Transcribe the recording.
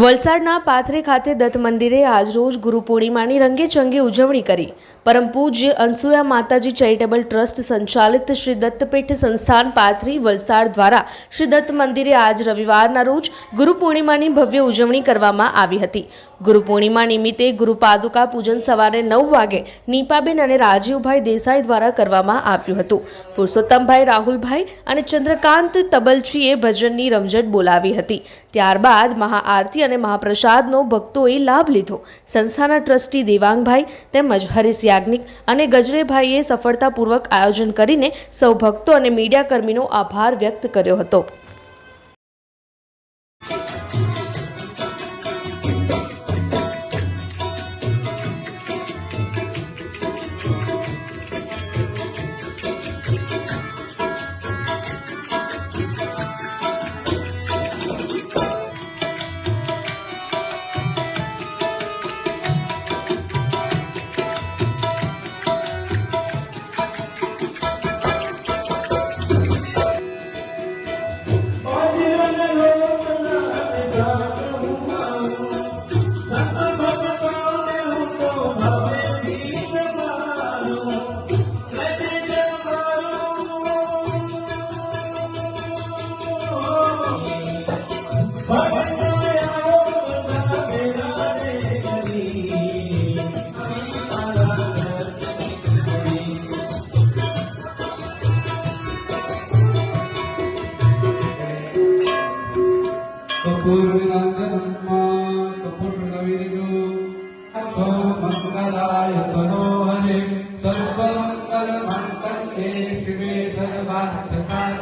વલસાડના પાથરે ખાતે દત્ત મંદિરે આજરોજ ગુરુ પૂર્ણિમાની રંગેચંગે ઉજવણી કરી. પરમ પૂજ્ય અનસુયા માતાજી ચેરિટેબલ ટ્રસ્ટ સંચાલિત શ્રી દત્તપીઠ સંસ્થાન પાથરી વલસાડ દ્વારા શ્રી દત્ત મંદિરે આજ રવિવારના રોજ ગુરુ પૂર્ણિમાની ભવ્ય ઉજવણી કરવામાં આવી હતી. ગુરુ પૂર્ણિમા નિમિત્તે ગુરુ પાદુકા પૂજન સવારે નવ વાગે નીપાબેન અને રાજીવભાઈ દેસાઈ દ્વારા કરવામાં આવ્યું હતું. પુરુષોત્તમભાઈ રાહુલભાઈ અને ચંદ્રકાંત તબલચીએ ભજનની રમઝટ બોલાવી હતી. ત્યારબાદ મહાઆરતી અને મહાપ્રસાદનો ભક્તોએ લાભ લીધો. સંસ્થાના ટ્રસ્ટી દેવાંગભાઈ તેમજ હરીશ યાજ્ઞિક અને ગજરેભાઈએ સફળતાપૂર્વક આયોજન કરીને સૌ ભક્તો અને મીડિયાકર્મીનો આભાર વ્યક્ત કર્યો હતો. કપૂરવિનાંદનમાં કપુષગવિરજો અક્ષો મંગલાય તનોહરે સર્વમંગલમંગલ્યે શિવે સર્વાર્થ સાધિકે